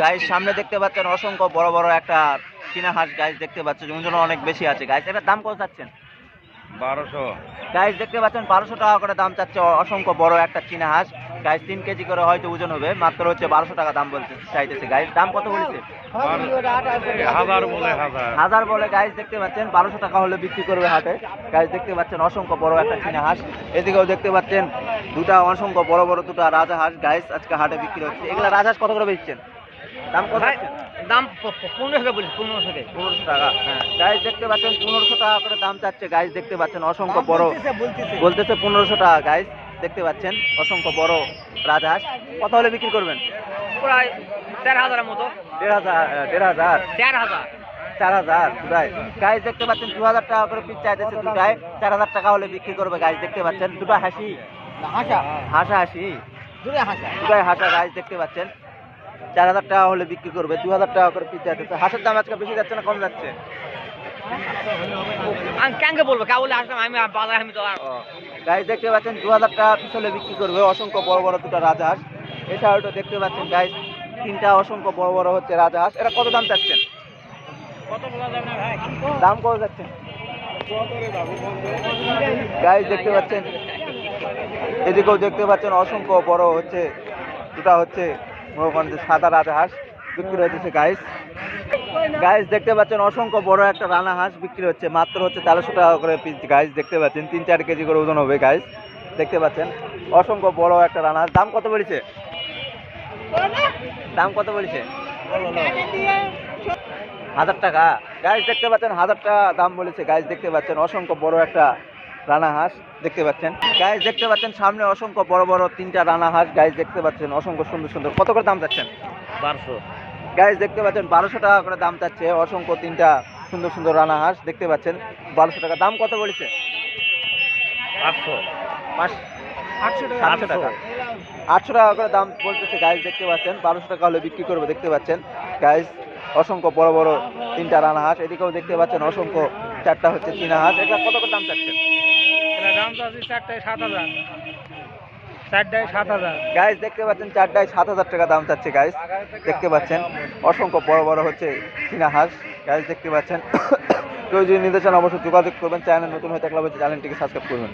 Guys সামনে দেখতে পাচ্ছেন অসংখ্য বড় বড় একটা চীনা হাঁস গাইস দেখতে পাচ্ছেন ওজন অনেক বেশি আছে। গাইস এটার দাম কত চাচ্ছেন? বারোশো। গাইস দেখতে পাচ্ছেন বারোশো টাকা করে দাম চাচ্ছে অসংখ্য বড় একটা চীনা হাঁস। গাইস তিন কেজি করে হয়তো ওজন হবে মাত্র হচ্ছে বারোশো টাকা দাম বলতে চাইতেছে। গাইস দাম কত বলেছে? হাজার বলে গাইস দেখতে পাচ্ছেন বারোশো টাকা হলে বিক্রি করবে হাটে। গাইস দেখতে পাচ্ছেন অসংখ্য বড় একটা চীনা হাঁস। এদিকেও দেখতে পাচ্ছেন দুটা অসংখ্য বড় বড় দুটা রাজা হাঁস। গাইস আজকে হাটে বিক্রি হচ্ছে। এগুলা রাজহাঁস কত করে বেচছেন? দাম কত? দাম পনেরোশো টাকা বলছি পনেরোশো পনেরোশো টাকা। গাইস দেখতে পাচ্ছেন পনেরোশো টাকা করে দাম চাচ্ছে গাইস দেখতে পাচ্ছেন অসংখ্য বড় বলতেছে পনেরোশো টাকা গাইস দেখতে পাচ্ছেন অসংখ্য বড় রাজহাঁস। কত হলে বিক্রি করবেন। প্রায় চার হাজারের মতো। দেড় হাজার দেড় হাজার। চার হাজার। চার হাজার দুটাই। গাইস দেখতে পাচ্ছেন দু হাজার টাকা করে পিস চাইতেছে দুটায় চার হাজার টাকা হলে বিক্রি করবে গাইস দেখতে পাচ্ছেন দুটো হাসি। হাসা। হাসা হাসি। দূরে হাসা। দুটাই হাসা গাইস দেখতে পাচ্ছেন। চার হাজার টাকা হলে বিক্রি করবে দু হাজার টাকা করে পিস চাইতেছে হাঁসের দাম আজকে বেশি যাচ্ছে না কম যাচ্ছে? আমি বলব? কে আসলাম আমি বাজার আমি তো আর দেখতে পাচ্ছেন দু হাজার টাকা পিস হলে বিক্রি করবে অসংখ্য বড় বড় দুটো রাজহাঁস এছাড়াও তো দেখতে পাচ্ছেন গাইস তিনটা অসংখ্য বড় বড় হচ্ছে রাজহাঁস এটা কত দাম চাচ্ছেন? দাম কত যাচ্ছেন গাইস দেখতে পাচ্ছেন এদিকেও দেখতে পাচ্ছেন অসংখ্য বড় হচ্ছে দুটা হচ্ছে। যে সাদা রাজহাঁস বিক্রি হচ্ছে গাইস গাইস দেখতে পাচ্ছেন অসংখ্য বড় একটা রানা হাঁস বিক্রি হচ্ছে। মাত্র হচ্ছে তেরোশো টাকা করে পিস গাইস দেখতে পাচ্ছেন। তিন চার কেজি করে ওজন হবে গাইস দেখতে পাচ্ছেন, অসংখ্য বড় একটা রানা হাঁস দাম কত বলেছে? দাম কত বলেছে? হাজার টাকা। গাইস দেখতে পাচ্ছেন হাজার টাকা দাম বলেছে গাইস দেখতে পাচ্ছেন, অসংখ্য বড় একটা রানা হাঁস দেখতে পাচ্ছেন। গাইস দেখতে পাচ্ছেন সামনে অসংখ্য বড় বড় তিনটা রানা হাঁস গাইস দেখতে পাচ্ছেন অসংখ্য সুন্দর সুন্দর। কত করে দাম চাচ্ছেন? বারোশো। গাইস দেখতে পাচ্ছেন বারোশো টাকা করে দাম চাচ্ছে অসংখ্য তিনটা সুন্দর সুন্দর রানা হাঁস দেখতে পাচ্ছেন বারোশো টাকা। দাম কত বলেছে? আটশো। আটশো টাকা আটশো টাকা। আটশো টাকা করে দাম বলতেছে। গাইস দেখতে পাচ্ছেন বারোশো টাকা হলে বিক্রি করবে। দেখতে পাচ্ছেন। গাইস অসংখ্য বড় বড় তিনটা রানা হাঁস এদিকেও দেখতে পাচ্ছেন অসংখ্য চারটা হচ্ছে চীনা হাঁস এটা কত করে দাম চাচ্ছেন? দাম চাচ্ছি চারটায় সাত হাজার। চারটায় সাত হাজার। গাইস দেখতে পাচ্ছেন চারটায় সাত হাজার টাকা দাম চাচ্ছে গাইস দেখতে পাচ্ছেন অসংখ্য বড় বড় হচ্ছে চীনা হাঁস। গাইস দেখতে পাচ্ছেন কেউ যদি নিতে চান অবশ্যই যোগাযোগ করবেন। চ্যানেল নতুন হয়ে থাকলে অবশ্যই চ্যানেলটিকে সাবস্ক্রাইব করবেন।